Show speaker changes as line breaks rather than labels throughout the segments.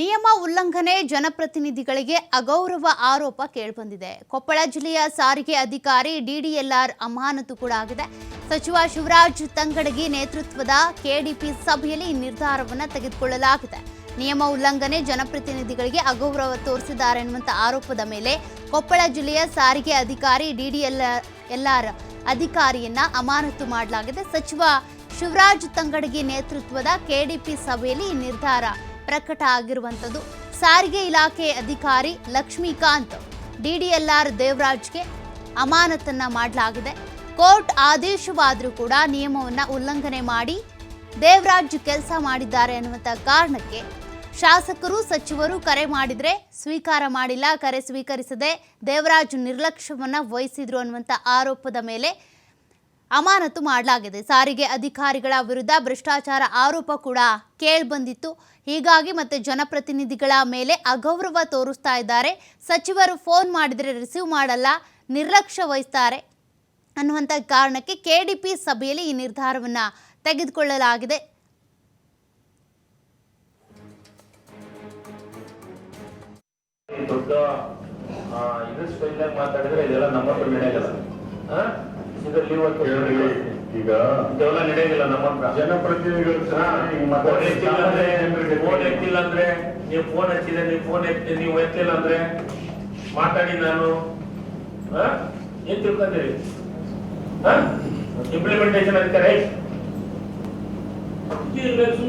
ನಿಯಮ ಉಲ್ಲಂಘನೆ ಜನಪ್ರತಿನಿಧಿಗಳಿಗೆ ಅಗೌರವ ಆರೋಪ ಕೇಳಿಬಂದಿದೆ. ಕೊಪ್ಪಳ ಜಿಲ್ಲೆಯ ಸಾರಿಗೆ ಅಧಿಕಾರಿ ಡಿಡಿಎಲ್ಆರ್ ಅಮಾನತು ಕೂಡ ಆಗಿದೆ. ಸಚಿವ ಶಿವರಾಜ್ ತಂಗಡಗಿ ನೇತೃತ್ವದ ಕೆಡಿಪಿ ಸಭೆಯಲ್ಲಿ ಈ ನಿರ್ಧಾರವನ್ನು ತೆಗೆದುಕೊಳ್ಳಲಾಗಿದೆ. ನಿಯಮ ಉಲ್ಲಂಘನೆ ಜನಪ್ರತಿನಿಧಿಗಳಿಗೆ ಅಗೌರವ ತೋರಿಸಿದ್ದಾರೆ ಎನ್ನುವಂತ ಆರೋಪದ ಮೇಲೆ ಕೊಪ್ಪಳ ಜಿಲ್ಲೆಯ ಸಾರಿಗೆ ಅಧಿಕಾರಿ ಡಿಡಿಎಲ್ಆರ್, ಎಲ್ಆರ್ ಅಧಿಕಾರಿಯನ್ನ ಅಮಾನತು ಮಾಡಲಾಗಿದೆ. ಸಚಿವ ಶಿವರಾಜ್ ತಂಗಡಗಿ ನೇತೃತ್ವದ ಕೆಡಿಪಿ ಸಭೆಯಲ್ಲಿ ಈ ನಿರ್ಧಾರ ಪ್ರಕಟ ಆಗಿರುವಂಥದ್ದು. ಸಾರಿಗೆ ಇಲಾಖೆ ಅಧಿಕಾರಿ ಲಕ್ಷ್ಮೀಕಾಂತ್ ಡಿಡಿಎಲ್ಆರ್ ದೇವರಾಜ್ಗೆ ಅಮಾನತನ್ನ ಮಾಡಲಾಗಿದೆ. ಕೋರ್ಟ್ ಆದೇಶವಾದರೂ ಕೂಡ ನಿಯಮವನ್ನ ಉಲ್ಲಂಘನೆ ಮಾಡಿ ದೇವರಾಜ್ ಕೆಲಸ ಮಾಡಿದ್ದಾರೆ ಅನ್ನುವಂಥ ಕಾರಣಕ್ಕೆ ಶಾಸಕರು, ಸಚಿವರು ಕರೆ ಮಾಡಿದ್ರೆ ಸ್ವೀಕಾರ ಮಾಡಿಲ್ಲ, ಕರೆ ಸ್ವೀಕರಿಸದೆ ದೇವರಾಜ್ ನಿರ್ಲಕ್ಷ್ಯವನ್ನ ವಹಿಸಿದ್ರು ಅನ್ನುವಂಥ ಆರೋಪದ ಮೇಲೆ ಅಮಾನತು ಮಾಡಲಾಗಿದೆ. ಸಾರಿಗೆ ಅಧಿಕಾರಿಗಳ ವಿರುದ್ಧ ಭ್ರಷ್ಟಾಚಾರ ಆರೋಪ ಕೂಡ ಕೇಳ್ಬಂದಿತ್ತು. ಹೀಗಾಗಿ ಮತ್ತೆ ಜನಪ್ರತಿನಿಧಿಗಳ ಮೇಲೆ ಅಗೌರವ ತೋರಿಸ್ತಾ ಇದ್ದಾರೆ. ಸಚಿವರು ಫೋನ್ ಮಾಡಿದರೆ ರಿಸೀವ್ ಮಾಡಲ್ಲ, ನಿರ್ಲಕ್ಷ್ಯ ವಹಿಸ್ತಾರೆ ಅನ್ನುವಂಥ ಕಾರಣಕ್ಕೆ ಕೆಡಿಪಿ ಸಭೆಯಲ್ಲಿ ಈ ನಿರ್ಧಾರವನ್ನು ತೆಗೆದುಕೊಳ್ಳಲಾಗಿದೆ.
ದೊಡ್ಡ ಮಾತಾಡಿದ್ರೆ ಇದೆಲ್ಲ ನಮ್ಮ ಇದರಲ್ಲಿ ಇವತ್ತು
ಈಗ
ಇದೆಲ್ಲ ನಡೆಯಲಿಲ್ಲ ನಮ್ಮ ಹತ್ರ.
ಜನಪ್ರತಿನಿಧಿಗಳ ಸಹ
ಫೋನ್ ಎತ್ತಿಲ್ಲ ಅಂದ್ರೆ ಫೋನ್ ಎತ್ತಿಲ್ಲ ಅಂದ್ರೆ ನೀವು ಫೋನ್ ಹಚ್ಚಿದ್ರೆ ನೀವು ಫೋನ್ ಎತ್ತಿ ನೀವು ಎತ್ತಿಲ್ಲ ಅಂದ್ರೆ ಮಾತಾಡಿ ನಾನು ಹಾ? ಏನ್ ತಿಳ್ಕೊಂಡಿರಿ ಇಂಪ್ಲಿಮೆಂಟೇಶನ್ ಅಂತಾರೆ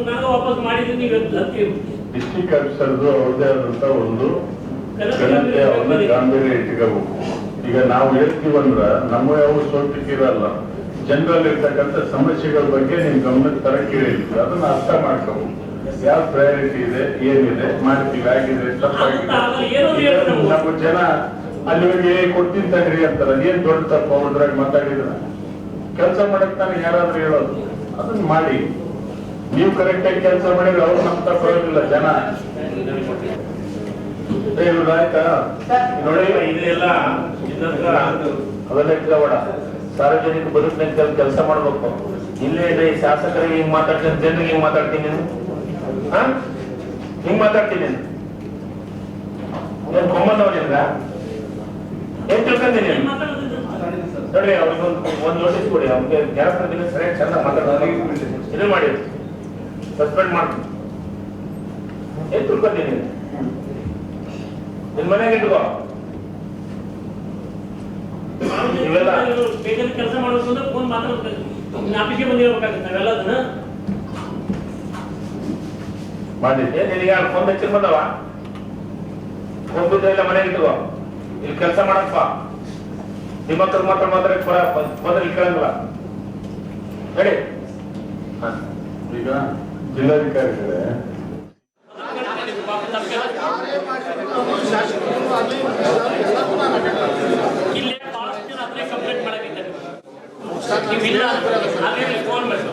ನಾನು ವಾಪಸ್ ಮಾಡಿದ್ದೀನಿ ನೀವು
ಡಿಸ್ಟಿಕ್ ಆಫೀಸರ್ದು ಅವ್ರದೇ ಆದಂತ ಒಂದು ಗಾಂಭೀರ್ಯ ಇಟ್ಕೋಬೇಕು. ಈಗ ನಾವು ಹೇಳ್ತೀವಂದ್ರ ನಮ್ಮ ಯಾವ ಸೋಟಿಕ್ ಇರಲ್ಲ ಜನರಲ್ಲಿ ಇರ್ತಕ್ಕಂಥ ಸಮಸ್ಯೆಗಳ ಬಗ್ಗೆ ನಿಮ್ ಗಮನಕ್ಕೆ ತರಕ್ಕೆ ಹೇಳಿದ್ವಿ ಅದನ್ನ ಅರ್ಥ ಮಾಡ್ಕೋಬಹುದು ಯಾವ ಪ್ರಯಾರಿಟಿ ಇದೆ ಏನಿದೆ ಮಾಡ್ತೀವಿ ಆಗಿದೆ ತಪ್ಪಾಗಿದೆ.
ನಾವು.
ನಮ್ಮ ಜನ ಅಲ್ಲಿ ಹೋಗಿ "ಏ, ಕೊಡ್ತೀನಿ ತಗ್ರಿ ಅಂತಾರ. ಏನ್ ದೊಡ್ಡ ತಪ್ಪ? ಅವ್ರಾಗ ಮಾತಾಡಿದ್ರ. ಕೆಲಸ ಮಾಡಕ್ ತಾನೇ ಯಾರಾದ್ರೂ ಹೇಳೋದು. ಅದನ್ನ ಮಾಡಿ. ನೀವು ಕರೆಕ್ಟ್ ಆಗಿ ಕೆಲಸ ಮಾಡಿದ್ರೆ ಅವ್ರು ನಮ್ ತಪ್ಪಿಲ್ಲ ಜನ. ನೋಡಿ
ಇದೆಲ್ಲ ಇದನ್ನ
ಅವೆಲ್ಲ ಇಟ್ಕೋಬೇಡ
ಸಾರ್ವಜನಿಕ ಬದುಕಿನಲ್ಲಿ ಕೆಲಸ ಮಾಡ್ಬೇಕು. ಇಲ್ಲೇ ಇದೆ ಈ ಶಾಸಕರಿಗೆ ಹಿಂಗ್ ಮಾತಾಡ್ತೀನಿ ಜನರಿಗೆ ಹಿಂಗ್ ಮಾತಾಡ್ತೀನಿ ನೀನು? ಹಾ? ಹಿಂಗ್ ಮಾತಾಡ್ತೀನಿ ಏನ್ ಕೊಂಬಂದವನಿಂದ ಏನ್ ತಿಳ್ಕೊಂತೀನಿ ನೋಡಿ ಅವ್ರಿಗೊಂದು ಒಂದು ನೋಟಿಸ್ ಕೊಡಿ. ಅವ್ರಿಗೆ ಜನಪ್ರತಿನಿಧಿ ಸರಿಯಾಗಿ ಚಂದ ಮಾತಾಡೋದು. ಇದು ಮಾಡಿ. ಸಸ್ಪೆಂಡ್ ಮಾಡ್ತೀನಿ ಏನ್ ತಿಳ್ಕೊಂತೀನಿ ನೀನು ಮನೆಗೆ ಇಟ್ಕೋ. ಇವೆಲ್ಲ.
ಕೆಲಸ ಮಾಡೋದು ಅಂದ್ರೆ ಫೋನ್ ಮಾತ್ರ ಆಫೀಸ್ಗೆ ಬಂದಿರ್ಬೇಕಾಗುತ್ತೆ ನಾವೆಲ್ಲ ಅದನ್ನ
ಮಾಡಿದ್ದೆ
ಏನ್ ನಿನಗೆ ಫೋನ್ ಹಚ್ಚಿರ್ ಬಂದವ ಫೋನ್ ಬಿದ್ದು ಇಲ್ಲ ಮನೆಗೆ ಇಟ್ಕೋ. ಇಲ್ಲಿ ಕೆಲಸ ಮಾಡಪ್ಪ. ನಿಮ್ಮ ಹತ್ರ ಮಾತ್ರ ಮಾತ್ರ ಬಂದ್ರೆ ಕೇಳಂಗಿಲ್ಲ. ಹೇಳಿ.
ಈಗ ಜಿಲ್ಲಾಧಿಕಾರಿಗಳೇ
ಪಾಪ ತಪ್ಪಿಲ್ಲ. ನೀವಿಲ್ಲ ಅಲ್ಲಿ ಫೋನ್ ಬೇಕು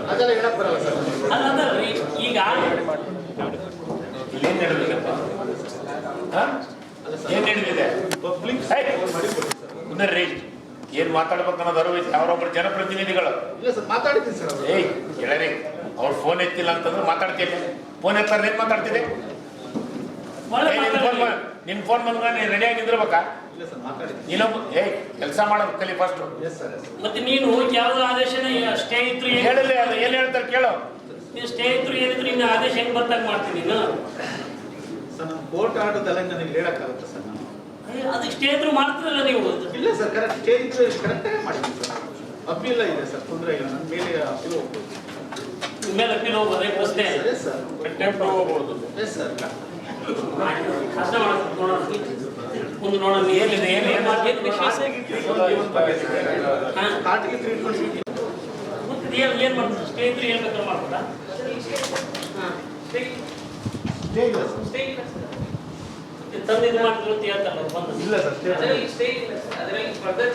ರೀ ಈಗ
ಏನ್ ನಡೆದಿದೆ ಏನು ಏನ್ ಏನು ಮಾತಾಡ್ಬೇಕು ಅನ್ನೋದು ಅರಿವು ಜನಪ್ರತಿನಿಧಿಗಳು
ಇಲ್ಲ ಸರ್ ಮಾತಾಡ್ತೀನಿ ಸರ್
ಏಯ್ ಅವ್ರು ಫೋನ್ ಎತ್ತಿಲ್ಲ ಅಂತಂದ್ರೆ ಮಾತಾಡ್ತೀನಿ. ಫೋನ್ ಎತ್ತಾರ ಏನ್ ಏ, ನಿನ್ ಫೋನ್
ಮಾತಾಡಿ.
ನಿನ್ ಫೋನ್ ಬಂದ್ಗ ನೀನ್ ರೆಡಿಯಾಗಿ ನಿಂದಿರ್ಬೇಕಾ
ಇಲ್ಲ ಸರ್ ಮಾತಾಡಿದ್ದೀನಿ.
ನೀನೊಬ್ಬ ಏಯ್ ಕೆಲಸ ಮಾಡೋದು ಕಲಿ ಫಸ್ಟ್
ಎಸ್ ಸರ್ ಎಸ್
ಮತ್ತೆ ನೀನು ಯಾವ ಆದೇಶನ ಸ್ಟೇ ಇದ್ರು ಏನ್-
ಹೇಳಿಲ್ಲ ಅದು ಏನ್ ಹೇಳ್ತಾರೆ ಕೇಳು.
ನೀನು ಸ್ಟೇ ಇದ್ರು ಏನಿದ್ರು ಇನ್ನು ಆದೇಶ ಹೆಂಗ್ ಬರ್ತಾಗ ಮಾಡ್ತೀನಿ ನೀನು?
ಸರ್ ಕೋರ್ಟ್ ಆರ್ಡರ್ದೆಲ್ಲ ನನಗೆ ಹೇಳಕ್ಕಾಗುತ್ತೆ ಸರ್
ಅದು ಅದಕ್ಕೆ ಸ್ಟೇ ಇದ್ರು ಮಾಡ್ತಿರಲ್ಲ ನೀವು.
ಇಲ್ಲ ಸರ್ ಕರೆಕ್ಟ್ ಸ್ಟೇ ಇದ್ರೆ ಕರೆಕ್ಟಾಗಿ ಮಾಡಿದ್ದೀನಿ ಸರ್. ಅಪೀಲ ಇದೆ ಸರ್ ತೊಂದರೆ ಇಲ್ಲ ನನ್ನ ಮೇಲೆ ಅಪೀಲ್ ಹೋಗ್ಬೋದು.
ನಿಮ್ಮ ಮೇಲೆ ಅಪೀಲ್ ಹೋಗ್ಬೋದು ಪ್ರಶ್ನೆ.
ಸರ್
ಕಂಟೆಂಪ್ಟ್ ಹೋಗ್ಬೋದು.
ಎಸ್ ಸರ್
ಮಾಡೋದು ನೋಡೋಣ
ಏನಿದೆ ಏನು ಏನು
ಮತ್ತೆ ಏನ್? ಏನ್ ಮಾಡ್ತಾರೆ ಸ್ಟೇ ಇದ್ರು ಏನ್ ಬೇಕಾದ್ರೂ ಮಾಡ್ಬೋದಾ
ಇಲ್ಲ
ಇಲ್ಲ ತಂದು ಇದು ಮಾಡ್ತಿರೋ ಅಂತ ಹೇಳ್ತಾರಲ್ಲ ಬಂದು
ಇಲ್ಲ ಸರ್ ಸ್ಟೇ
ಅದರಲ್ಲಿ ಸ್ಟೇ ಅದರಲ್ಲಿ ಫರ್ದರ್